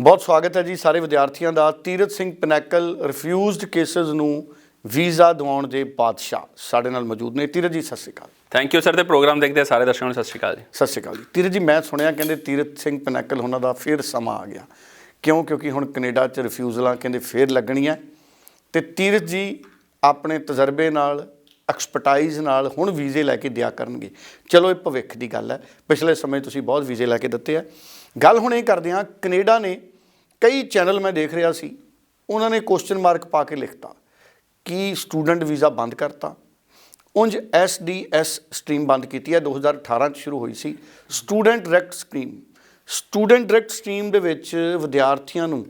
ਬਹੁਤ ਸਵਾਗਤ ਹੈ ਜੀ ਸਾਰੇ ਵਿਦਿਆਰਥੀਆਂ ਦਾ। Tirath Singh pinnacle refused cases ਨੂੰ ਵੀਜ਼ਾ ਦਿਵਾਉਣ ਦੇ ਬਾਦਸ਼ਾਹ ਸਾਡੇ ਨਾਲ ਮੌਜੂਦ ਨੇ। ਤੀਰਤ ਜੀ ਸਤਿ ਸ਼੍ਰੀ ਅਕਾਲ। ਥੈਂਕ ਯੂ ਸਰ ਤੇ ਪ੍ਰੋਗਰਾਮ ਦੇਖਦੇ ਸਾਰੇ ਦਰਸ਼ਕਾਂ ਨੂੰ। ਸਤਿ ਸ਼੍ਰੀ ਅਕਾਲ ਜੀ। ਸਤਿ ਸ਼੍ਰੀ ਅਕਾਲ ਜੀ। ਤੀਰਤ ਜੀ ਮੈਂ ਸੁਣਿਆ ਕਹਿੰਦੇ ਤੀਰਤ ਸਿੰਘ ਪਿਨੈਕਲ ਉਹਨਾਂ ਦਾ ਫੇਰ ਸਮਾਂ ਆ ਗਿਆ। ਕਿਉਂ? ਕਿਉਂਕਿ ਹੁਣ ਕੈਨੇਡਾ 'ਚ ਰਿਫਿਊਜ਼ਲਾਂ ਕਹਿੰਦੇ ਫੇਰ ਲੱਗਣੀਆਂ। ਤੇ ਤੀਰਤ ਜੀ ਆਪਣੇ ਤਜਰਬੇ ਨਾਲ ਐਕਸਪਰਟਾਈਜ਼ ਨਾਲ ਹੁਣ ਵੀਜ਼ੇ ਲੈ ਕੇ ਦਿਆ ਕਰਨਗੇ। ਚਲੋ ਇਹ ਭਵਿੱਖ ਦੀ ਗੱਲ ਹੈ। ਪਿਛਲੇ ਸਮੇਂ ਤੁਸੀਂ ਬਹੁਤ ਵੀਜ਼ੇ ਲੈ ਕੇ ਦਿੱਤੇ ਆ। ਗੱਲ ਹੁਣ ਇਹ ਕਰਦੇ ਹਾਂ, ਕੈਨੇਡਾ ਨੇ ਕਈ ਚੈਨਲ ਮੈਂ ਦੇਖ ਰਿਹਾ ਸੀ, ਉਹਨਾਂ ਨੇ ਕੁਐਸਚਨ ਮਾਰਕ ਪਾ ਕੇ ਲਿਖਤਾ ਕਿ ਸਟੂਡੈਂਟ ਵੀਜ਼ਾ ਬੰਦ ਕਰਤਾ। ਉਂਝ ਐਸਡੀਐਸ ਸਟ੍ਰੀਮ ਬੰਦ ਕੀਤੀ ਹੈ 2018 ਚ ਸ਼ੁਰੂ ਹੋਈ ਸੀ। Student direct stream student direct stream ਦੇ ਵਿੱਚ ਵਿਦਿਆਰਥੀਆਂ ਨੂੰ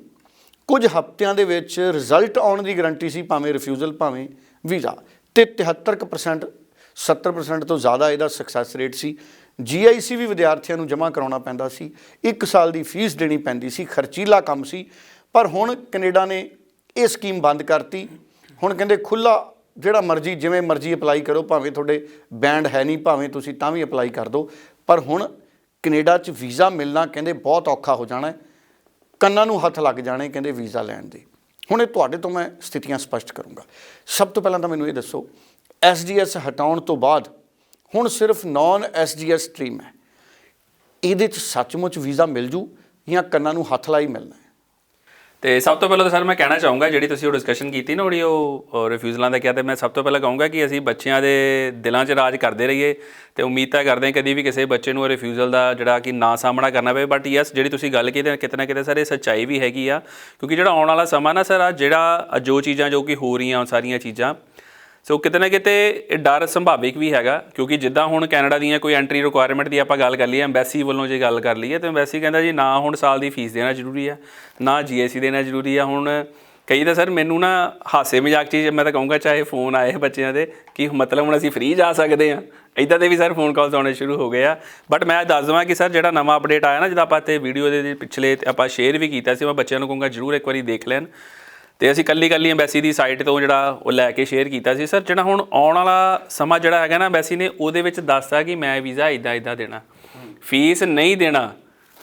ਕੁਝ ਹਫ਼ਤਿਆਂ ਦੇ ਵਿੱਚ ਰਿਜ਼ਲਟ ਆਉਣ ਦੀ ਗਾਰੰਟੀ ਸੀ, ਭਾਵੇਂ ਰਿਫਿਊਜ਼ਲ ਭਾਵੇਂ ਵੀਜ਼ਾ ਤੇ 73% 70% ਤੋਂ ਜ਼ਿਆਦਾ ਇਹਦਾ ਸਕਸੈਸ ਰੇਟ ਸੀ। ਜੀਆਈਸੀ ਵੀ ਵਿਦਿਆਰਥੀਆਂ ਨੂੰ ਜਮ੍ਹਾਂ ਕਰਾਉਣਾ ਪੈਂਦਾ ਸੀ। 1 ਸਾਲ ਦੀ ਫੀਸ ਦੇਣੀ ਪੈਂਦੀ ਸੀ, ਖਰਚੀਲਾ ਕੰਮ ਸੀ। ਪਰ ਹੁਣ ਕੈਨੇਡਾ ਨੇ ਇਹ ਸਕੀਮ ਬੰਦ ਕਰਤੀ। ਹੁਣ ਕਹਿੰਦੇ ਖੁੱਲਾ ਜਿਹੜਾ ਮਰਜ਼ੀ, ਜਿਵੇਂ ਮਰਜ਼ੀ ਅਪਲਾਈ ਕਰੋ, ਭਾਵੇਂ ਤੁਹਾਡੇ ਬੈਂਡ ਹੈ ਨਹੀਂ, ਭਾਵੇਂ ਤੁਸੀਂ ਤਾਂ ਵੀ ਅਪਲਾਈ ਕਰ ਦਿਓ ਪਰ ਹੁਣ ਕੈਨੇਡਾ 'ਚ ਵੀਜ਼ਾ ਮਿਲਣਾ ਕਹਿੰਦੇ ਬਹੁਤ ਔਖਾ ਹੋ ਜਾਣਾ ਕੰਨਾਂ ਨੂੰ ਹੱਥ ਲੱਗ ਜਾਣੇ ਕਹਿੰਦੇ ਵੀਜ਼ਾ ਲੈਣ ਦੇ। ਹੁਣ ਇਹ ਤੁਹਾਡੇ ਤੋਂ ਮੈਂ ਸਥਿਤੀਆਂ ਸਪਸ਼ਟ ਕਰੂੰਗਾ। ਸਭ ਤੋਂ ਪਹਿਲਾਂ ਤਾਂ ਮੈਨੂੰ ਇਹ ਦੱਸੋ ਐਸਡੀਐਸ ਹਟਾਉਣ ਤੋਂ ਬਾਅਦ ਹੁਣ ਸਿਰਫ ਨਾਨ ਐਸਡੀਐਸ ਸਟ੍ਰੀਮ ਹੈ। ਇਹਦੇ 'ਚ ਸੱਚਮੁੱਚ ਵੀਜ਼ਾ ਮਿਲ ਜੂ ਜਾਂ ਕੰਨਾਂ ਨੂੰ ਹੱਥ ਲਾਈ ਮਿਲਣਾ ਹੈ। ਤੇ ਸਭ ਤੋਂ ਪਹਿਲਾਂ ਤਾਂ ਸਰ ਮੈਂ ਕਹਿਣਾ ਚਾਹੂੰਗਾ, ਜਿਹੜੀ ਤੁਸੀਂ ਉਹ ਡਿਸਕਸ਼ਨ ਕੀਤੀ ਨਾ, ਉਹਦੀ ਉਹ ਰਿਫਿਊਜ਼ਲਾਂ ਦਾ ਕਿਹਾ, ਤੇ ਮੈਂ ਸਭ ਤੋਂ ਪਹਿਲਾਂ ਕਹੂੰਗਾ ਕਿ ਅਸੀਂ ਬੱਚਿਆਂ ਦੇ ਦਿਲਾਂ 'ਚ ਰਾਜ ਕਰਦੇ ਰਹੀਏ ਤੇ ਉਮੀਦ ਤਾਂ ਕਰਦੇ ਹਾਂ ਕਦੀ ਵੀ ਕਿਸੇ ਬੱਚੇ ਨੂੰ ਰਿਫਿਊਜ਼ਲ ਦਾ ਜਿਹੜਾ ਕਿ ਨਾ ਸਾਹਮਣਾ ਕਰਨਾ ਪਵੇ। ਬਟ ਯੈਸ ਜਿਹੜੀ ਤੁਸੀਂ ਗੱਲ ਕੀਤੀ, ਕਿਤੇ ਨਾ ਕਿਤੇ ਸਰ ਇਹ ਸੱਚਾਈ ਵੀ ਹੈਗੀ ਆ। ਕਿਉਂਕਿ ਜਿਹੜਾ ਆਉਣ ਵਾਲਾ ਸਮਾਂ ਨਾ ਸਰ, ਆ ਜਿਹੜਾ ਜੋ ਚੀਜ਼ਾਂ ਜੋ ਕਿ ਹੋ ਰਹੀਆਂ ਉਹ ਸਾਰੀਆਂ ਚੀਜ਼ਾਂ ਸੋ ਕਿਤੇ ਨਾ ਕਿਤੇ ਇਹ ਡਰ ਸੰਭਾਵਿਕ ਵੀ ਹੈਗਾ, ਕਿਉਂਕਿ ਜਿੱਦਾਂ ਹੁਣ ਕੈਨੇਡਾ ਦੀਆਂ ਕੋਈ ਐਂਟਰੀ ਰਿਕੁਆਇਰਮੈਂਟ ਦੀ ਆਪਾਂ ਗੱਲ ਕਰ ਲਈਏ ਐਮਬੈਸੀ ਵੱਲੋਂ ਜੇ ਗੱਲ ਕਰ ਲਈਏ, ਤਾਂ ਐਮਬੈਸੀ ਕਹਿੰਦਾ ਜੀ ਨਾ ਹੁਣ ਸਾਲ ਦੀ ਫੀਸ ਦੇਣਾ ਜ਼ਰੂਰੀ ਆ, ਨਾ ਜੀਐਸਸੀ ਦੇਣਾ ਜ਼ਰੂਰੀ ਆ। ਹੁਣ ਕਈ ਤਾਂ ਸਰ ਮੈਨੂੰ ਨਾ ਹਾਸੇ ਮਜ਼ਾਕ ਚੀਜ਼ ਮੈਂ ਤਾਂ ਕਹੂੰਗਾ, ਚਾਹੇ ਫੋਨ ਆਏ ਬੱਚਿਆਂ ਦੇ, ਕਿ ਮਤਲਬ ਹੁਣ ਅਸੀਂ ਫ੍ਰੀ ਜਾ ਸਕਦੇ ਆ। ਇਦਾਂ ਦੇ ਵੀ ਸਰ ਫੋਨ ਕਾਲਸ ਆਉਣੇ ਸ਼ੁਰੂ ਹੋ ਗਏ ਆ। ਬਟ ਮੈਂ ਦੱਸ ਦਵਾਂ ਕਿ ਸਰ ਜਿਹੜਾ ਨਵਾਂ ਅਪਡੇਟ ਆਇਆ ਨਾ ਜਿਹਦਾ ਆਪਾਂ ਤੇ ਵੀਡੀਓ ਦੇ ਪਿਛਲੇ ਆਪਾਂ ਸ਼ੇਅਰ ਵੀ ਕੀਤਾ ਸੀ, ਮੈਂ ਬੱਚਿਆਂ ਨੂੰ ਕਹੂੰਗਾ ਜਰੂਰ ਇੱਕ ਵਾਰੀ ਦੇਖ ਲੈਣ। ਤੇ ਅਸੀਂ ਕੱਲੀ ਕੱਲੀ ਐਮਬੈਸੀ ਦੀ ਸਾਈਟ ਤੋਂ ਜਿਹੜਾ ਉਹ ਲੈ ਕੇ ਸ਼ੇਅਰ ਕੀਤਾ ਸੀ। ਸਰ ਜਿਹੜਾ ਹੁਣ ਆਉਣ ਵਾਲਾ ਸਮਾਂ ਜਿਹੜਾ ਹੈਗਾ ਨਾ ਐਮਬੈਸੀ ਨੇ, ਉਹਦੇ ਵਿੱਚ ਦੱਸਤਾ ਕਿ ਮੈਂ ਵੀਜ਼ਾ ਇਦਾਂ ਇਦਾਂ ਦੇਣਾ। ਫੀਸ ਨਹੀਂ ਦੇਣਾ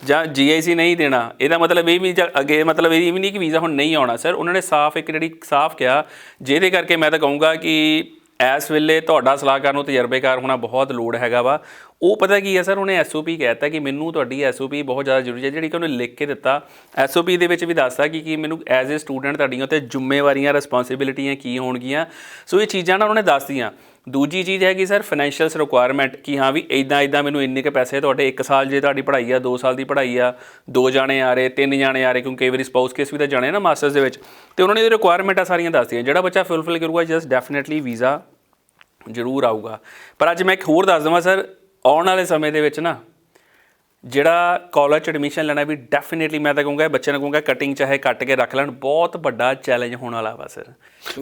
ਜਾਂ ਜੀਆਈਸੀ ਨਹੀਂ ਦੇਣਾ। ਇਹਦਾ ਮਤਲਬ ਇਹ ਵੀ ਜਾਂ ਅੱਗੇ ਮਤਲਬ ਇਹ ਵੀ ਨਹੀਂ ਕਿ ਵੀਜ਼ਾ ਹੁਣ ਨਹੀਂ ਆਉਣਾ। ਸਰ ਉਹਨਾਂ ਨੇ ਸਾਫ਼ ਇੱਕ ਜਿਹੜੀ ਸਾਫ਼ ਕਿਹਾ, ਜਿਹਦੇ ਕਰਕੇ ਮੈਂ ਤਾਂ ਕਹੂੰਗਾ ਕਿ ਇਸ ਵੇਲੇ ਤੁਹਾਡਾ ਸਲਾਹਕਾਰ ਨੂੰ ਤਜਰਬੇਕਾਰ ਹੋਣਾ ਬਹੁਤ ਲੋੜ ਹੈਗਾ ਵਾ। ਉਹ ਪਤਾ ਕੀ ਹੈ ਸਰ, ਉਹਨੇ ਐਸਓਪੀ ਕਹਿਤਾ ਕਿ ਮੈਨੂੰ ਤੁਹਾਡੀ ਐਸਓਪੀ ਬਹੁਤ ਜ਼ਿਆਦਾ ਜ਼ਰੂਰੀ ਹੈ, ਜਿਹੜੀ ਕਿ ਉਹਨੇ ਲਿਖ ਕੇ ਦਿੱਤਾ। ਐਸਓਪੀ ਦੇ ਵਿੱਚ ਵੀ ਦੱਸਦਾ ਕਿ ਕੀ ਮੈਨੂੰ ਐਜ਼ ਅ ਸਟੂਡੈਂਟ ਤੁਹਾਡੀਆਂ ਤੇ ਜ਼ਿੰਮੇਵਾਰੀਆਂ ਰਿਸਪੌਂਸਿਬਿਲਿਟੀਆਂ ਕੀ ਹੋਣਗੀਆਂ। ਸੋ ਇਹ ਚੀਜ਼ਾਂ ਨਾ ਉਹਨੇ ਦੱਸਦੀਆਂ। ਦੂਜੀ ਚੀਜ਼ ਹੈਗੀ ਸਰ ਫਾਈਨੈਂਸ਼ੀਅਲਸ ਰਿਕੁਆਇਰਮੈਂਟ ਕਿ ਹਾਂ ਵੀ ਇਦਾਂ ਇਦਾਂ ਮੈਨੂੰ ਇੰਨੇ ਕੇ ਪੈਸੇ ਤੁਹਾਡੇ 1 ਸਾਲ ਜੇ ਤੁਹਾਡੀ ਪੜ੍ਹਾਈ ਆ 2 ਸਾਲ ਦੀ ਪੜ੍ਹਾਈ ਆ, ਦੋ ਜਾਣੇ ਆ ਰਹੇ, ਤਿੰਨ ਜਾਣੇ ਆ ਰਹੇ, ਕਿਉਂਕਿ ਕਈ ਵਾਰੀ ਸਪਾਊਸ ਕੇਸ ਵੀ ਤਾਂ ਜਾਣੇ ਨਾ ਮਾਸਟਰਸ ਦੇ ਵਿੱਚ। ਤੇ ਉਹਨਾਂ ਨੇ ਇਹ ਰਿਕੁਆਇਰਮੈਂਟਾਂ ਸਾਰੀਆਂ ਦੱਸਦੀਆਂ ਜਿਹੜਾ ਬੱਚਾ ਫੁੱਲਫਿਲ ਕਰੂਗਾ ਜਸਟ ਡੈਫੀਨਿਟਲੀ ਵੀਜ਼ਾ ਜ਼ਰੂਰ ਆਊਗਾ। ਪਰ ਅੱਜ ਮੈਂ ਇੱਕ ਹੋਰ ਦੱਸ ਦਵਾਂ ਸਰ, ਆਉਣ ਵਾਲੇ ਸਮੇਂ ਦੇ ਵਿੱਚ ਨਾ ਜਿਹੜਾ ਕਾਲਜ ਚ ਐਡਮਿਸ਼ਨ ਲੈਣਾ ਵੀ ਡੈਫੀਨਿਟਲੀ ਮੈਂ ਤਾਂ ਕਹੂੰਗਾ ਬੱਚਿਆਂ ਨੂੰ ਕਹੂੰਗਾ ਕਟਿੰਗ ਚਾਹੇ ਕੱਟ ਕੇ ਰੱਖ ਲੈਣ ਬਹੁਤ ਵੱਡਾ ਚੈਲੰਜ ਹੋਣ ਵਾਲਾ ਵਾ ਸਰ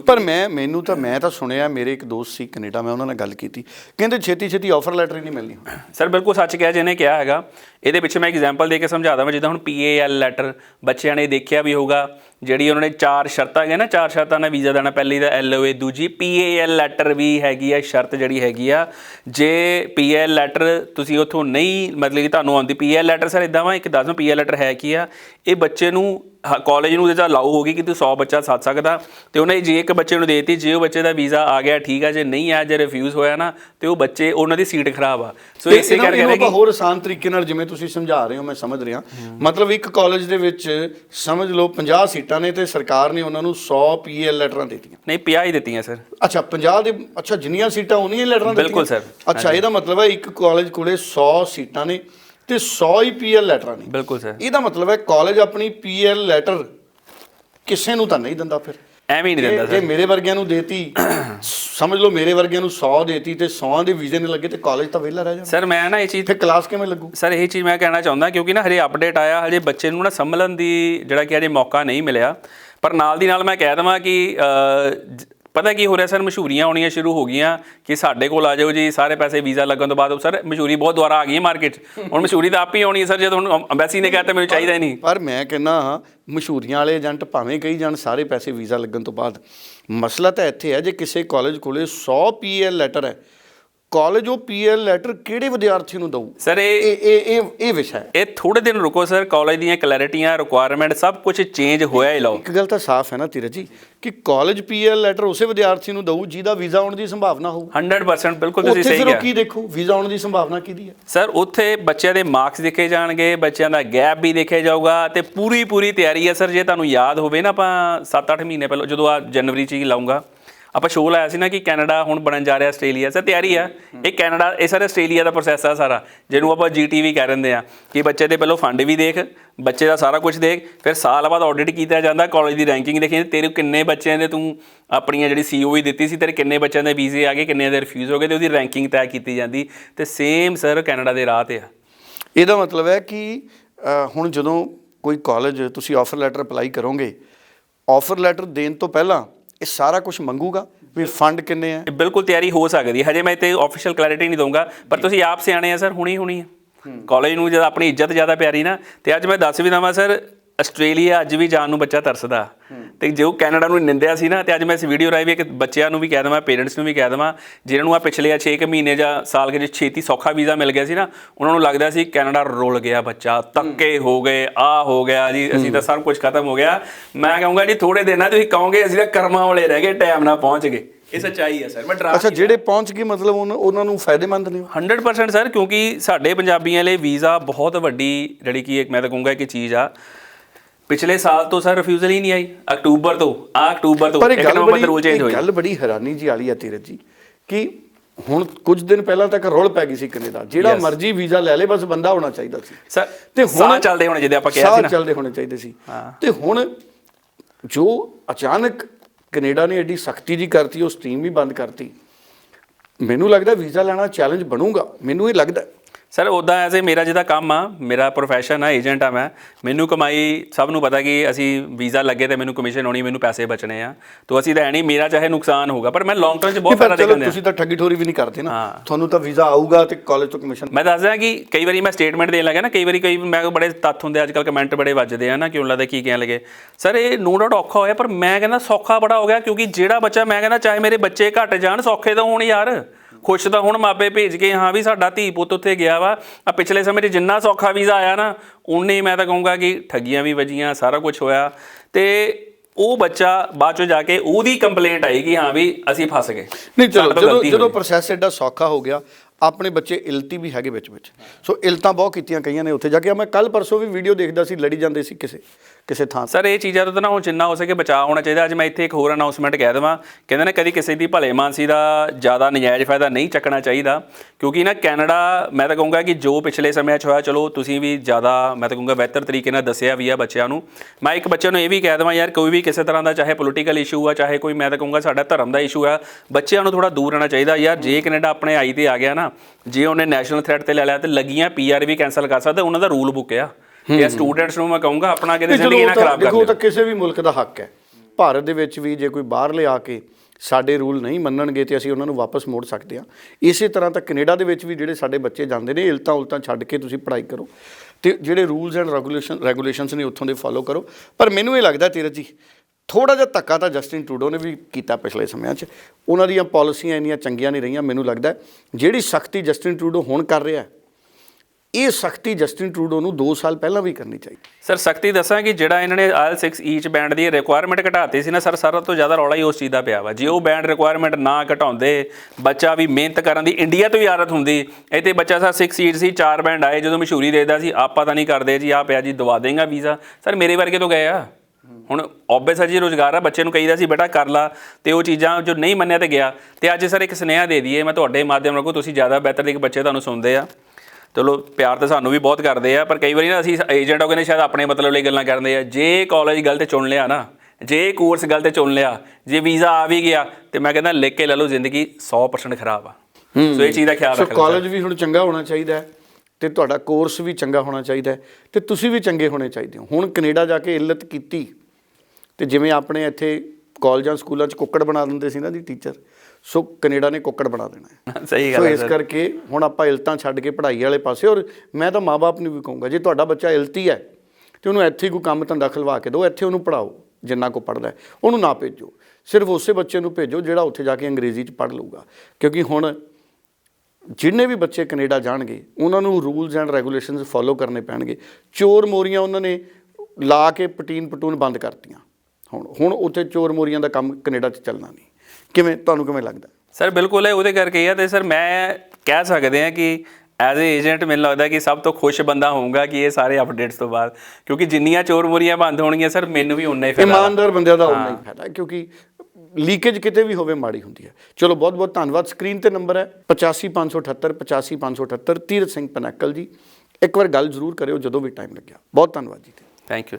ਪਰ ਮੈਂ ਮੈਨੂੰ ਤਾਂ ਮੈਂ ਤਾਂ ਸੁਣਿਆ ਮੇਰੇ ਇੱਕ ਦੋਸਤ ਸੀ ਕੈਨੇਡਾ ਮੈਂ ਉਹਨਾਂ ਨਾਲ ਗੱਲ ਕੀਤੀ। ਕਹਿੰਦੇ ਛੇਤੀ ਛੇਤੀ ਆਫਰ ਲੈਟਰ ਹੀ ਨਹੀਂ ਮਿਲਣੀ ਸਰ ਬਿਲਕੁਲ ਸੱਚ ਕਿਹਾ ਜਿਹਨੇ ਕਿਹਾ ਹੈਗਾ। ਇਹਦੇ ਪਿੱਛੇ ਮੈਂ ਐਗਜ਼ਾਮਪਲ ਦੇ ਕੇ ਸਮਝਾ ਦਵਾਂ ਜਿੱਦਾਂ ਹੁਣ ਪੀਏਐਲ ਲੈਟਰ ਬੱਚਿਆਂ ਨੇ ਦੇਖਿਆ ਵੀ ਹੋਊਗਾ। ਜਿਹੜੀ ਉਹਨਾਂ ਨੇ ਚਾਰ ਸ਼ਰਤਾਂ ਹੈਗੀਆਂ ਨਾ, ਚਾਰ ਸ਼ਰਤਾਂ ਨਾਲ ਵੀਜ਼ਾ ਦੇਣਾ। ਪਹਿਲੀ ਦਾ ਐਲਓਏ ਦੂਜੀ ਪੀਏਐਲ ਲੈਟਰ ਵੀ ਹੈਗੀ ਆ, ਸ਼ਰਤ ਜਿਹੜੀ ਹੈਗੀ ਆ। ਜੇ ਪੀਏਐਲ ਲੈਟਰ ਤੁਸੀਂ ਉਥੋਂ ਨਹੀਂ, ਮਤਲਬ ਕਿ ਤੁਹਾਨੂੰ ਆਉਂਦੀ ਪੀਏਐਲ ਲੈਟਰ ਸਰ ਇਦਾਂ ਵਾ, ਇੱਕ ਦੱਸੋ ਪੀਏਐਲ ਲੈਟਰ ਹੈ ਕੀ ਆ? ਇਹ ਬੱਚੇ ਨੂੰ ਕਾਲਜ ਨੂੰ ਇਹਦਾ ਲਾਉ ਹੋਗੀ ਕਿ ਤੂੰ 100 ਬੱਚਾ ਸੱਦ ਸਕਦਾ ਤੇ ਉਹਨੇ ਜੇ ਇੱਕ ਬੱਚੇ ਨੂੰ ਦੇਤੀ ਜੇ ਉਹ ਬੱਚੇ ਦਾ ਵੀਜ਼ਾ ਆ ਗਿਆ ਠੀਕ ਆ ਜੇ ਨਹੀਂ ਆ ਜੇ ਰਿਫਿਊਜ਼ ਹੋਇਆ ਨਾ ਤੇ ਉਹ ਬੱਚੇ ਉਹਨਾਂ ਦੀ ਸੀਟ ਖਰਾਬ ਆ। ਸੋ ਇਸੇ ਕਰਕੇ ਕਹਿੰਦੇ ਕਿ ਹੋਰ ਆਸਾਨ ਤਰੀਕੇ ਨਾਲ ਜਿਵੇਂ ਤੁਸੀਂ ਸਮਝਾ ਰਹੇ ਹੋ ਮੈਂ ਸਮਝ ਰਿਹਾ। ਮਤਲਬ ਇੱਕ ਕਾਲਜ ਦੇ ਵਿੱਚ ਸਮਝ ਲਓ 50 ਸੀਟਾਂ ਨੇ ਤੇ ਸਰਕਾਰ ਨੇ ਉਹਨਾਂ ਨੂੰ 100 ਪੀਐਲ ਲੈਟਰਾਂ ਦੇ ਦਿੱਤੀਆਂ। ਨਹੀਂ 50 ਹੀ ਦਿੱਤੀਆਂ ਸਰ। ਅੱਛਾ 50 ਦੇ ਅੱਛਾ ਜਿੰਨੀਆਂ ਸੀਟਾਂ ਉਨੀਆਂ ਹੀ ਲੈਟਰਾਂ ਦਿੱਤੀਆਂ? ਬਿਲਕੁਲ ਸਰ, ਅੱਛਾ ਇਹਦਾ ਮਤਲਬ ਹੈ ਇੱਕ ਕਾਲਜ ਕੋਲੇ 100 ਸੀਟਾਂ ਨੇ। ਤੇ 100 ਹੀ ਪੀਐਲ ਲੈਟਰਾਂ ਨੇ। ਬਿਲਕੁਲ ਸਰ। ਇਹਦਾ ਮਤਲਬ ਹੈ ਕਾਲਜ ਆਪਣੀ ਪੀਐਲ ਲੈਟਰ ਕਿਸੇ ਨੂੰ ਤਾਂ ਨਹੀਂ ਦਿੰਦਾ ਫਿਰ। ਐਵੇਂ ਹੀ ਨਹੀਂ ਦਿੰਦਾ ਜੇ ਮੇਰੇ ਵਰਗਿਆਂ ਨੂੰ ਦੇਤੀ ਸਮਝ ਲਓ ਮੇਰੇ ਵਰਗਿਆਂ ਨੂੰ 100 ਦੇਤੀ ਤੇ 100 ਦੇ ਵੀਜ਼ੇ ਨੇ ਲੱਗੇ ਤੇ ਕਾਲਜ ਤਾਂ ਵਿਹਲਾ ਰਹਿ ਜਾਣਾ। ਸਰ ਮੈਂ ਨਾ ਇਹ ਚੀਜ਼ ਫਿਰ ਕਲਾਸ ਕਿਵੇਂ ਲੱਗੂ? ਸਰ ਇਹ ਚੀਜ਼ ਮੈਂ ਕਹਿਣਾ ਚਾਹੁੰਦਾ ਕਿਉਂਕਿ ਨਾ ਹਜੇ ਅਪਡੇਟ ਆਇਆ ਹਜੇ ਬੱਚੇ ਨੂੰ ਨਾ ਸੰਭਲਣ ਦੀ ਜਿਹੜਾ ਕਿ ਹਜੇ ਮੌਕਾ ਨਹੀਂ ਮਿਲਿਆ। ਪਰ ਨਾਲ ਦੀ ਨਾਲ ਮੈਂ ਕਹਿ ਦਵਾਂ ਕਿ ਪਤਾ ਕੀ ਹੋ ਰਿਹਾ ਸਰ, ਮਸ਼ਹੂਰੀਆਂ ਆਉਣੀਆਂ ਸ਼ੁਰੂ ਹੋ ਗਈਆਂ ਕਿ ਸਾਡੇ ਕੋਲ ਆ ਜਾਓ ਜੀ, ਸਾਰੇ ਪੈਸੇ ਵੀਜ਼ਾ ਲੱਗਣ ਤੋਂ ਬਾਅਦ ਸਰ, ਮਸ਼ਹੂਰੀ ਬਹੁਤ ਦੁਆਰਾ ਆ ਗਈ ਹੈ ਮਾਰਕੀਟ। 'ਚ ਹੁਣ ਮਸ਼ਹੂਰੀ ਤਾਂ ਆਪ ਹੀ ਆਉਣੀ ਹੈ ਸਰ, ਜਦੋਂ ਹੁਣ ਅੰਬੈਸੀ ਨੇ ਕਹਿਤਾ ਮੈਨੂੰ ਚਾਹੀਦਾ ਹੀ ਨਹੀਂ। ਪਰ ਮੈਂ ਕਹਿੰਦਾ ਹਾਂ, ਮਸ਼ਹੂਰੀਆਂ ਵਾਲੇ ਏਜੰਟ ਭਾਵੇਂ ਕਹੀ ਜਾਣ, ਸਾਰੇ ਪੈਸੇ ਵੀਜ਼ਾ ਲੱਗਣ ਤੋਂ ਬਾਅਦ। ਮਸਲਾ ਤਾਂ ਇੱਥੇ ਹੈ, ਜੇ ਕਿਸੇ ਕਾਲਜ ਕੋਲੇ 100 ਪੀਐਲ ਲੈਟਰ ਹੈ ਕਾਲਜ ਉਹ ਪੀਐਲ ਲੈਟਰ ਕਿਹੜੇ ਵਿਦਿਆਰਥੀ ਨੂੰ ਦਊ? ਸਰ ਇਹ ਇਹ ਇਹ ਇਹ ਵਿਸ਼ਾ ਹੈ। ਇਹ ਥੋੜੇ ਦਿਨ ਰੁਕੋ ਸਰ ਕਾਲਜ ਦੀਆਂ ਕਲੈਰਿਟੀਆਂ ਰਿਕੁਆਇਰਮੈਂਟ ਸਭ ਕੁਝ ਚੇਂਜ ਹੋਇਆ ਹੀ ਲਓ। ਇੱਕ ਗੱਲ ਤਾਂ ਸਾਫ਼ ਹੈ ਨਾ ਧੀਰਜ ਜੀ ਕਿ ਕਾਲਜ ਪੀਐਲ ਲੈਟਰ ਉਸੇ ਵਿਦਿਆਰਥੀ ਨੂੰ ਦਊ ਜਿਹਦਾ ਵੀਜ਼ਾ ਆਉਣ ਦੀ ਸੰਭਾਵਨਾ ਹੋਊ। 100% ਬਿਲਕੁਲ ਤੁਸੀਂ ਉੱਥੇ ਸਹੀ ਉਹ ਕਿਹਾ। ਕੀ ਦੇਖੂ? ਵੀਜ਼ਾ ਆਉਣ ਦੀ ਸੰਭਾਵਨਾ ਕਿਹਦੀ ਹੈ? ਸਰ ਉੱਥੇ ਬੱਚਿਆਂ ਦੇ ਮਾਰਕਸ ਦੇਖੇ ਜਾਣਗੇ ਬੱਚਿਆਂ ਦਾ ਗੈਪ ਵੀ ਦੇਖਿਆ ਜਾਊਗਾ ਤੇ ਪੂਰੀ ਪੂਰੀ ਤਿਆਰੀ ਹੈ ਸਰ ਜੇ ਤੁਹਾਨੂੰ ਯਾਦ ਹੋਵੇ ਨਾ ਆਪਾਂ 7-8 ਮਹੀਨੇ ਪਹਿਲਾਂ ਜਦੋਂ ਆ ਜਨਵਰੀ ਚ ਹੀ ਲਾਉਂਗਾ ਆਪਾਂ ਸ਼ੋਅ ਲਾਇਆ ਸੀ ਨਾ ਕਿ ਕੈਨੇਡਾ ਹੁਣ ਬਣਨ ਜਾ ਰਿਹਾ ਆਸਟ੍ਰੇਲੀਆ, ਸਰ ਤਿਆਰੀ ਆ। ਇਹ ਕੈਨੇਡਾ, ਇਹ ਸਰ ਆਸਟ੍ਰੇਲੀਆ ਦਾ ਪ੍ਰੋਸੈਸ ਆ ਸਾਰਾ। ਜਿਹਨੂੰ ਆਪਾਂ ਜੀਟੀਵੀ ਕਹਿ ਦਿੰਦੇ ਆ ਕਿ ਬੱਚੇ ਦੇ ਪਹਿਲਾਂ ਫੰਡ ਵੀ ਦੇਖ, ਬੱਚੇ ਦਾ ਸਾਰਾ ਕੁਝ ਦੇਖ, ਫਿਰ ਸਾਲ ਬਾਅਦ ਆਡਿਟ ਕੀਤਾ ਜਾਂਦਾ ਕਾਲਜ ਦੀ ਰੈਂਕਿੰਗ ਦੇਖੀ ਤੇਰੇ ਕੋਲ ਕਿੰਨੇ ਬੱਚਿਆਂ ਦੇ ਤੂੰ ਆਪਣੀਆਂ ਜਿਹੜੀ ਸੀਓਈ ਦਿੱਤੀ ਸੀ, ਤੇਰੇ ਕਿੰਨੇ ਬੱਚਿਆਂ ਦੇ ਵੀਜ਼ੇ ਆ ਗਏ, ਕਿੰਨੇ ਦੇ ਰਿਫਿਊਜ਼ ਹੋ ਗਏ, ਤੇ ਉਹਦੀ ਰੈਂਕਿੰਗ ਤੈਅ ਕੀਤੀ ਜਾਂਦੀ। ਤੇ ਸੇਮ ਸਰ ਕੈਨੇਡਾ ਦੇ ਰਾਹ ਤੇ ਆ। ਇਹਦਾ ਮਤਲਬ ਹੈ ਕਿ ਹੁਣ ਜਦੋਂ ਕੋਈ ਕਾਲਜ ਤੁਸੀਂ ਆਫਰ ਲੈਟਰ ਅਪਲਾਈ ਕਰੋਗੇ ਆਫਰ ਲੈਟਰ ਦੇਣ ਤੋਂ ਪਹਿਲਾਂ ਇਹ ਸਾਰਾ ਕੁਝ ਮੰਗੂਗਾ ਵੀ ਫੰਡ ਕਿੰਨੇ ਆ? ਇਹ ਬਿਲਕੁਲ ਤਿਆਰੀ ਹੋ ਸਕਦੀ ਹੈ। ਹਜੇ ਮੈਂ ਇੱਥੇ ਆਫੀਸ਼ੀਅਲ ਕਲੈਰਿਟੀ ਨਹੀਂ ਦਊਂਗਾ ਪਰ ਤੁਸੀਂ ਆਪ ਸਿਆਣੇ ਆ ਸਰ ਹੁਣੀ ਹੁਣੀ। ਕਾਲਜ ਨੂੰ ਜਦ ਆਪਣੀ ਇੱਜ਼ਤ ਜ਼ਿਆਦਾ ਪਿਆਰੀ ਨਾ ਤੇ ਅੱਜ ਮੈਂ ਦੱਸ ਵੀ ਦਵਾਂ ਸਰ ਆਸਟ੍ਰੇਲੀਆ ਅੱਜ ਵੀ ਜਾਣ ਨੂੰ ਬੱਚਾ ਤਰਸਦਾ। ਤੇ ਜੋ ਕੈਨੇਡਾ ਨੂੰ ਨਿੰਦਿਆ ਸੀ ਨਾ ਤੇ ਅੱਜ ਮੈਂ ਇਸ ਵੀਡੀਓ ਰਾਹੀਂ ਵੀ ਇੱਕ ਬੱਚਿਆਂ ਨੂੰ ਵੀ ਕਹਿ ਦਵਾਂ ਪੇਰੈਂਟਸ ਨੂੰ ਵੀ ਕਹਿ ਦਵਾਂ ਜਿਨ੍ਹਾਂ ਨੂੰ ਆ ਪਿਛਲੇ ਆ 6 ਮਹੀਨੇ ਜਾਂ ਸਾਲ ਕੇ ਜੇ ਛੇਤੀ ਸੌਖਾ ਵੀਜ਼ਾ ਮਿਲ ਗਿਆ ਸੀ ਨਾ ਉਹਨਾਂ ਨੂੰ ਲੱਗਦਾ ਸੀ ਕੈਨੇਡਾ ਰੁਲ ਗਿਆ ਬੱਚਾ ਤੱਕੇ ਹੋ। ਗਏ ਆ ਹੋ ਗਿਆ ਜੀ ਅਸੀਂ ਤਾਂ ਸਭ ਕੁਝ ਖਤਮ ਹੋ ਗਿਆ। ਮੈਂ ਕਹੂੰਗਾ ਜੀ ਥੋੜੇ ਦਿਨ ਆ ਤੁਸੀਂ ਕਹੋਗੇ ਅਸੀਂ ਤਾਂ ਕਰਮਾਂ ਵਾਲੇ ਰਹਿ ਗਏ ਟਾਈਮ ਨਾਲ ਪਹੁੰਚ ਗਏ। ਇਹ ਸੱਚਾਈ ਹੈ ਸਰ ਮੈਂ ਡਰਾ ਅੱਛਾ ਜਿਹੜੇ ਪਹੁੰਚ ਗਏ ਮਤਲਬ ਉਹਨਾਂ- ਉਹਨਾਂ ਨੂੰ ਫਾਇਦੇਮੰਦ ਨੇ ਉਹ? 100% ਸਰ ਕਿਉਂਕਿ ਸਾਡੇ ਪੰਜਾਬੀਆਂ ਲਈ ਵੀਜ਼ਾ ਬਹੁਤ ਵੱਡੀ ਜਿਹੜੀ ਕਿ ਇੱਕ ਮੈਂ ਤਾਂ ਕਹੂੰਗਾ ਕਿ ਚੀਜ਼ ਆ ਪਿਛਲੇ ਸਾਲ ਤੋਂ ਸਰ ਰਿਫਿਊਜ਼ਲ ਹੀ ਨਹੀਂ ਆਈ ਅਕਤੂਬਰ ਤੋਂ ਆ ਅਕਤੂਬਰ ਤੋਂ ਪਰ ਇੱਕ ਗੱਲ ਬੜੀ ਰੂਲ ਚੇਂਜ ਹੋਏ ਗੱਲ ਬੜੀ ਹੈਰਾਨੀ ਜੀ ਵਾਲੀ ਆ ਤੀਰਤ ਜੀ ਕਿ ਹੁਣ ਕੁਝ ਦਿਨ ਪਹਿਲਾਂ ਤੱਕ ਰੋਲ ਪੈ ਗਈ ਸੀ ਕੈਨੇਡਾ ਜਿਹੜਾ. ਮਰਜ਼ੀ ਵੀਜ਼ਾ ਲੈ ਲੇ ਬਸ ਬੰਦਾ ਹੋਣਾ ਚਾਹੀਦਾ ਸੀ। ਸਰ ਤੇ ਹੁਣ- ਚੱਲਦੇ ਹੋਣੇ ਜਿਹਦੇ ਆਪਾਂ ਕਿਹਾ ਸੀ ਨਾ। ਚੱਲਦੇ ਹੋਣੇ ਚਾਹੀਦੇ ਸੀ। ਤੇ ਹੁਣ ਜੋ ਅਚਾਨਕ ਕੈਨੇਡਾ ਨੇ ਐਡੀ ਸਖਤੀ ਜੀ ਕਰਤੀ ਉਹ ਸਟ੍ਰੀਮ ਵੀ ਬੰਦ ਕਰਤੀ ਮੈਨੂੰ ਲੱਗਦਾ ਵੀਜ਼ਾ ਲੈਣਾ ਚੈਲੰਜ ਬਣੂਗਾ। ਮੈਨੂੰ ਇਹ ਲੱਗਦਾ ਸਰ ਉਦਾਂ ਐਸੇ ਮੇਰਾ ਜਿਹਦਾ ਕੰਮ ਆ ਮੇਰਾ ਪ੍ਰੋਫੈਸ਼ਨ ਆ ਏਜੰਟ ਆ ਮੈਂ ਮੈਨੂੰ ਕਮਾਈ ਸਭ ਨੂੰ ਪਤਾ ਕਿ ਅਸੀਂ ਵੀਜ਼ਾ ਲੱਗੇ ਤੇ ਮੈਨੂੰ ਕਮਿਸ਼ਨ ਹੋਣੀ ਮੈਨੂੰ ਪੈਸੇ ਬਚਣੇ ਆ। ਤੋ ਅਸੀਂ ਤਾਂ ਹੈ ਨਹੀਂ ਮੇਰਾ ਚਾਹੇ ਨੁਕਸਾਨ ਹੋਊਗਾ ਪਰ ਮੈਂ ਲੌਂਗ ਟਰਮ 'ਚ ਬਹੁਤ ਫਾਇਦਾ ਦੇਖਣ ਤੁਸੀਂ ਤਾਂ ਠੱਗੀ ਠੋਰੀ ਵੀ ਨਹੀਂ ਕਰਦੇ ਨਾ। ਤੁਹਾਨੂੰ ਤਾਂ ਵੀਜ਼ਾ ਆਊਗਾ ਤੇ ਕਾਲਜ ਤੋਂ ਕਮਿਸ਼ਨ ਮੈਂ ਦੱਸਦਾ ਕਿ ਕਈ ਵਾਰੀ ਮੈਂ ਸਟੇਟਮੈਂਟ ਦੇਣ ਲੱਗਾ ਨਾ ਕਈ ਵਾਰੀ ਕਈ ਮੈਂ ਬੜੇ ਤੱਥ ਹੁੰਦੇ ਅੱਜ ਕੱਲ ਕਮੈਂਟ ਬੜੇ ਵੱਜਦੇ ਆ ਨਾ ਕਿਉਂ ਲੱਗਦਾ ਕੀ ਕਹਿਣ ਲੱਗੇ। ਸਰ ਇਹ ਨੋ ਡਾਊਟ ਔਖਾ ਹੋਇਆ ਪਰ ਮੈਂ ਕਹਿੰਦਾ ਸੌਖਾ ਬੜਾ ਹੋ ਗਿਆ ਕਿਉਂਕਿ ਜਿਹੜਾ ਬੱਚਾ ਮੈਂ ਕਹਿੰਦਾ ਚਾਹੇ ਮੇਰੇ ਬੱਚੇ ਘੱਟ ਜਾਣ ਸੌਖੇ ਤਾਂ ਹੋਣ ਯਾਰ। ਖੁਸ਼ ਤਾਂ ਹੁਣ ਮਾਪੇ ਭੇਜ ਕੇ ਹਾਂ ਵੀ ਸਾਡਾ ਧੀ ਪੁੱਤ ਉੱਥੇ ਗਿਆ ਵਾ। ਆ ਪਿਛਲੇ ਸਮੇਂ 'ਚ ਜਿੰਨਾ ਸੌਖਾ ਵੀਜ਼ਾ ਆਇਆ ਨਾ ਉਨੇ ਮੈਂ ਤਾਂ ਕਹੂੰਗਾ ਕਿ ਠੱਗੀਆਂ ਵੀ ਵੱਜੀਆਂ ਸਾਰਾ ਕੁਝ ਹੋਇਆ। ਤੇ ਉਹ ਬੱਚਾ ਬਾਅਦ ਚੋਂ ਜਾ ਕੇ ਉਹਦੀ ਕੰਪਲੇਂਟ ਆਈ ਕਿ ਹਾਂ ਵੀ ਅਸੀਂ ਫਸ ਗਏ। ਨਹੀਂ ਚਲੋ ਜਦੋਂ ਜਦੋਂ। ਪ੍ਰੋਸੈਸ ਐਡਾ ਸੌਖਾ ਹੋ ਗਿਆ ਆਪਣੇ ਬੱਚੇ ਇਲਤੀ ਵੀ ਹੈਗੇ ਵਿੱਚ ਵਿੱਚ। ਸੋ ਇਲਤਾਂ ਬਹੁਤ ਕੀਤੀਆਂ ਕਈਆਂ ਨੇ ਉੱਥੇ ਜਾ ਕੇ। ਮੈਂ ਕੱਲ ਪਰਸੋਂ ਵੀ ਵੀਡੀਓ ਦੇਖਦਾ ਸੀ ਲੜੀ ਜਾਂਦੇ ਸੀ ਕਿਸੇ। ਕਿਸੇ ਥਾਂ ਸਰ, ਇਹ ਚੀਜ਼ਾਂ ਤੋਂ ਤਾਂ ਨਾ ਹੁਣ ਜਿੰਨਾ ਹੋ ਸਕੇ ਬਚਾਅ ਹੋਣਾ ਚਾਹੀਦਾ। ਅੱਜ ਮੈਂ ਇੱਥੇ ਇੱਕ ਹੋਰ ਅਨਾਉਂਸਮੈਂਟ ਕਹਿ ਦੇਵਾਂ। ਕਹਿੰਦੇ ਨੇ ਕਦੀ ਕਿਸੇ ਦੀ ਭਲੇ ਮਾਨਸੀ ਦਾ ਜ਼ਿਆਦਾ ਨਜਾਇਜ਼ ਫਾਇਦਾ ਨਹੀਂ ਚੱਕਣਾ ਚਾਹੀਦਾ। ਕਿਉਂਕਿ ਨਾ ਕੈਨੇਡਾ, ਮੈਂ ਤਾਂ ਕਹੂੰਗਾ ਕਿ ਜੋ ਪਿਛਲੇ ਸਮਿਆਂ 'ਚ ਹੋਇਆ, ਚਲੋ ਤੁਸੀਂ ਵੀ ਜ਼ਿਆਦਾ, ਮੈਂ ਤਾਂ ਕਹੂੰਗਾ ਬਿਹਤਰ ਤਰੀਕੇ ਨਾਲ ਦੱਸਿਆ ਵੀ ਆ ਬੱਚਿਆਂ ਨੂੰ। ਮੈਂ ਇੱਕ ਬੱਚੇ ਨੂੰ ਇਹ ਵੀ ਕਹਿ ਦੇਵਾਂ ਯਾਰ, ਕੋਈ ਵੀ ਕਿਸੇ ਤਰ੍ਹਾਂ ਦਾ ਚਾਹੇ ਪੋਲੀਟੀਕਲ ਇਸ਼ੂ ਆ, ਚਾਹੇ ਕੋਈ, ਮੈਂ ਤਾਂ ਕਹੂੰਗਾ ਸਾਡਾ ਧਰਮ ਦਾ ਇਸ਼ੂ ਆ, ਬੱਚਿਆਂ ਨੂੰ ਥੋੜਾ ਦੂਰ ਰਹਿਣਾ ਚਾਹੀਦਾ। ਯਾਰ, ਜੇ ਕੈਨੇਡਾ ਆਪਣੇ ਆਈ ਤੇ ਆ ਗਿਆ ਨਾ, ਜੇ ਉਹਨੇ ਨੈਸ਼ਨਲ ਥ੍ਰੈਟ ਤੇ ਲੈ ਲਿਆ ਤੇ ਲੱਗੀਆਂ ਪੀਆਰ ਵੀ ਕੈਨਸਲ ਕਰ ਸਕਦਾ, ਉਹਨਾਂ ਦਾ ਰੂਲ ਬੁੱਕ ਆ। ਇਹ ਸਟੂਡੈਂਟਸ ਨੂੰ ਮੈਂ ਕਹੂੰਗਾ ਆਪਣਾ ਕਿਤੇ ਜ਼ਿੰਦਗੀ ਨਾ ਖਰਾਬ ਕਰ ਦੇਖੋ ਤਾਂ ਕਿਸੇ ਵੀ ਮੁਲਕ ਦਾ ਹੱਕ ਹੈ। ਭਾਰਤ ਦੇ ਵਿੱਚ ਵੀ ਜੇ ਕੋਈ ਬਾਹਰਲੇ ਆ ਕੇ ਸਾਡੇ ਰੂਲ ਨਹੀਂ ਮੰਨਣਗੇ ਤੇ ਅਸੀਂ ਉਹਨਾਂ ਨੂੰ ਵਾਪਸ ਮੋੜ ਸਕਦੇ ਹਾਂ। ਇਸੇ ਤਰ੍ਹਾਂ ਤਾਂ ਕੈਨੇਡਾ ਦੇ ਵਿੱਚ ਵੀ ਜਿਹੜੇ ਸਾਡੇ ਬੱਚੇ ਜਾਂਦੇ ਨੇ ਇਲਤਾਂ ਉਲਤਾਂ ਛੱਡ ਕੇ ਤੁਸੀਂ ਪੜ੍ਹਾਈ ਕਰੋ। ਤੇ ਜਿਹੜੇ ਰੂਲਸ ਐਂਡ ਰੈਗੂਲੇਸ਼ਨ ਰੈਗੂਲੇਸ਼ਨਸ ਨੇ ਉੱਥੋਂ ਦੇ ਫਾਲੋ ਕਰੋ। ਪਰ ਮੈਨੂੰ ਇਹ ਲੱਗਦਾ ਤੀਰਤ ਜੀ ਥੋੜਾ ਜਿਹਾ ਧੱਕਾ ਤਾਂ ਜਸਟਿਨ ਟਰੂਡੋ ਨੇ ਵੀ ਕੀਤਾ ਪਿਛਲੇ ਸਮਿਆਂ 'ਚ। ਉਹਨਾਂ ਦੀਆਂ ਪਾਲਿਸੀਆਂ ਇੰਨੀਆਂ ਚੰਗੀਆਂ ਨਹੀਂ ਰਹੀਆਂ ਮੈਨੂੰ ਲੱਗਦਾ ਜਿਹੜੀ ਸਖਤੀ ਜਸਟਿਨ ਟਰੂਡੋ ਹੁਣ ਕਰ ਰਿਹਾ ਹੈ ਇਹ ਸਖਤੀ ਜਸਟਿਨ ਟਰੂਡੋ ਨੂੰ 2 ਸਾਲ ਪਹਿਲਾਂ ਵੀ ਕਰਨੀ ਚਾਹੀਦੀ। ਸਰ, ਸਖਤੀ ਦੱਸਾਂ ਕਿ ਜਿਹੜਾ ਇਹਨਾਂ ਨੇ ਆਲ 6 ਈਚ ਬੈਂਡ ਦੀ ਰਿਕੁਆਇਰਮੈਂਟ ਘਟਾਤੀ ਸੀ ਨਾ, ਸਰ ਸਾਰਾ ਤੋਂ ਜ਼ਿਆਦਾ ਰੌਲਾ ਹੀ ਉਸ ਚੀਜ਼ ਦਾ ਪਿਆ ਵਾ। ਜੇ ਉਹ ਬੈਂਡ ਰਿਕੁਆਇਰਮੈਂਟ ਨਾ ਘਟਾਉਂਦੇ, ਬੱਚਾ ਵੀ ਮਿਹਨਤ ਕਰਨ ਦੀ ਇੰਡੀਆ ਤੋਂ ਹੀ ਆਦਤ ਹੁੰਦੀ, ਇੱਥੇ ਬੱਚਾ ਸਰ 6 ਈਚ ਸੀ, ਚਾਰ ਬੈਂਡ ਆਏ, ਜਦੋਂ ਮਸ਼ਹੂਰੀ ਦੇਦਾ ਸੀ, ਆਪਾਂ ਤਾਂ ਨਹੀਂ ਕਰਦੇ ਜੀ ਆ ਪਿਆ ਜੀ, ਦਵਾ ਦੇਗਾ ਵੀਜ਼ਾ। ਸਰ, ਮੇਰੇ ਵਰਗੇ ਤੋਂ ਗਏ ਆ। ਹੁਣ ਆਬਵੀਅਸ ਹੈ ਜੀ, ਰੋਜ਼ਗਾਰ ਆ, ਬੱਚੇ ਨੂੰ ਕਹੀਦਾ ਸੀ, ਬੇਟਾ, ਕਰ ਲਾ। ਤੇ ਉਹ ਚੀਜ਼ਾਂ ਜੋ ਨਹੀਂ ਮੰਨਿਆ ਤੇ ਗਿਆ। ਤੇ ਅੱਜ ਸਰ ਇੱਕ ਸੁਨੇਹਾ ਦੇ ਦਈਏ, ਮੈਂ ਤੁਹਾਡੇ ਮਾਧਿਅਮ ਨਾਲ ਤੁਸੀਂ ਜ਼ਿਆਦਾ ਬਿਹਤਰ ਦੇ ਬੱਚੇ ਤੁਹਾਨੂੰ ਸੁਣਦੇ ਆ। ਚਲੋ ਪਿਆਰ ਤਾਂ ਸਾਨੂੰ ਵੀ ਬਹੁਤ ਕਰਦੇ ਆ ਪਰ ਕਈ ਵਾਰੀ ਨਾ ਅਸੀਂ ਏਜੰਟ ਹੋ ਗਏ ਨੇ ਸ਼ਾਇਦ ਆਪਣੇ ਮਤਲਬ ਲਈ ਗੱਲਾਂ ਕਰਦੇ ਆ। ਜੇ ਕਾਲਜ ਗਲਤ ਚੁਣ ਲਿਆ ਨਾ ਜੇ ਕੋਰਸ ਗਲਤ ਚੁਣ ਲਿਆ ਜੇ ਵੀਜ਼ਾ ਆ ਵੀ ਗਿਆ ਤੇ ਮੈਂ ਕਹਿੰਦਾ ਲਿਖ ਕੇ ਲੈ ਲਓ ਜ਼ਿੰਦਗੀ 100% ਖਰਾਬ ਆ। ਸੋ ਇਹ ਚੀਜ਼ ਦਾ ਖਿਆਲ ਸੋ ਰੱਖਣਾ ਕਾਲਜ ਵੀ ਹੁਣ ਚੰਗਾ ਹੋਣਾ ਚਾਹੀਦਾ ਹੈ ਤੇ ਤੁਹਾਡਾ ਕੋਰਸ ਵੀ ਚੰਗਾ ਹੋਣਾ ਚਾਹੀਦਾ ਹੈ ਤੇ ਤੁਸੀਂ ਵੀ ਚੰਗੇ ਹੋਣੇ ਚਾਹੀਦੇ ਹੋ। ਹੁਣ ਕੈਨੇਡਾ ਜਾ ਕੇ ਇੱਲਤ ਕੀਤੀ ਤੇ ਜਿਵੇਂ ਆਪਣੇ ਇੱਥੇ ਕਾਲਜਾਂ ਸਕੂਲਾਂ 'ਚ ਕੁੱਕੜ ਬਣਾ ਦਿੰਦੇ ਸੀ ਨਾ ਜੀ ਟੀਚਰ ਸੋ ਕੈਨੇਡਾ ਨੇ ਕੁੱਕੜ ਬਣਾ ਦੇਣਾ ਸਹੀ ਸੋ ਗੱਲ ਹੈ ਇਸ ਸਰ। ਕਰਕੇ ਹੁਣ ਆਪਾਂ ਇਲਤਾਂ ਛੱਡ ਕੇ ਪੜ੍ਹਾਈ ਵਾਲੇ ਪਾਸੇ ਔਰ ਮੈਂ ਤਾਂ ਮਾਪੇ ਨੂੰ ਵੀ ਕਹੂੰਗਾ ਜੇ ਤੁਹਾਡਾ ਬੱਚਾ ਇਲਤੀ ਹੈ ਤੇ ਉਹਨੂੰ ਇੱਥੇ ਕੋਈ ਕੰਮ ਧੰਦਾ ਖਲਵਾ ਕੇ ਦਿਓ ਇੱਥੇ ਉਹਨੂੰ ਪੜਾਓ ਜਿੰਨਾ ਕੋ ਪੜਦਾ ਉਹਨੂੰ ਨਾ ਭੇਜੋ। ਸਿਰਫ ਉਸੇ ਬੱਚੇ ਨੂੰ ਭੇਜੋ ਜਿਹੜਾ ਉੱਥੇ ਜਾ ਕੇ ਅੰਗਰੇਜ਼ੀ ਚ ਪੜ੍ਹ ਲਊਗਾ। ਕਿਉਂਕਿ ਹੁਣ ਜਿੰਨੇ ਵੀ ਬੱਚੇ ਕੈਨੇਡਾ ਜਾਣਗੇ ਉਹਨਾਂ ਨੂੰ ਰੂਲਸ ਐਂਡ ਰੈਗੂਲੇਸ਼ਨਸ ਫੋਲੋ ਕਰਨੇ ਪੈਣਗੇ। ਚੋਰ ਮੋਰੀਆਂ ਉਹਨਾਂ ਨੇ ਲਾ ਕੇ ਪਟੀਨ ਪਟੂਨ ਬੰਦ ਕਰਤੀਆਂ। ਹੁਣ ਹੁਣ ਉੱਥੇ ਚੋਰ ਮੋਰੀਆਂ ਦਾ ਕੰਮ ਕੈਨੇਡਾ 'ਚ ਚੱਲਣਾ ਨਹੀਂ। ਕਿਵੇਂ ਤੁਹਾਨੂੰ ਕਿਵੇਂ ਲੱਗਦਾ? ਸਰ ਬਿਲਕੁਲ ਇਹ ਉਹਦੇ ਕਰਕੇ ਹੀ ਆ ਤੇ ਸਰ ਮੈਂ ਕਹਿ ਸਕਦੇ ਆ ਕਿ ਐਜ਼ ਏ ਏਜੰਟ ਮੈਨੂੰ ਲੱਗਦਾ ਕਿ ਸਭ ਤੋਂ ਖੁਸ਼ ਬੰਦਾ ਹੋਊਗਾ ਕਿ ਇਹ ਸਾਰੇ ਅਪਡੇਟਸ ਤੋਂ ਬਾਅਦ ਕਿਉਂਕਿ ਜਿੰਨੀਆਂ ਚੋਰ ਮੋਰੀਆਂ ਬੰਦ ਹੋਣਗੀਆਂ ਸਰ ਮੈਨੂੰ ਵੀ ਉਨਾ ਹੀ ਫਾਇਦਾ। ਇਮਾਨਦਾਰ ਬੰਦਿਆਂ ਦਾ ਉਨਾ ਹੀ ਫਾਇਦਾ ਹੈ ਕਿਉਂਕਿ ਲੀਕੇਜ ਕਿਤੇ ਵੀ ਹੋਵੇ ਮਾੜੀ ਹੁੰਦੀ ਹੈ। ਚਲੋ ਬਹੁਤ ਬਹੁਤ ਧੰਨਵਾਦ ਸਕਰੀਨ ਤੇ ਨੰਬਰ ਹੈ 85578 85578 ਤੀਰਥ ਸਿੰਘ ਪਨੈਕਲ ਜੀ। ਇੱਕ ਵਾਰ ਗੱਲ ਜ਼ਰੂਰ ਕਰਿਓ ਜਦੋਂ ਵੀ ਟਾਈਮ ਲੱਗਿਆ। ਬਹੁਤ ਧੰਨਵਾਦ ਜੀ ਥੈਂਕ ਯੂ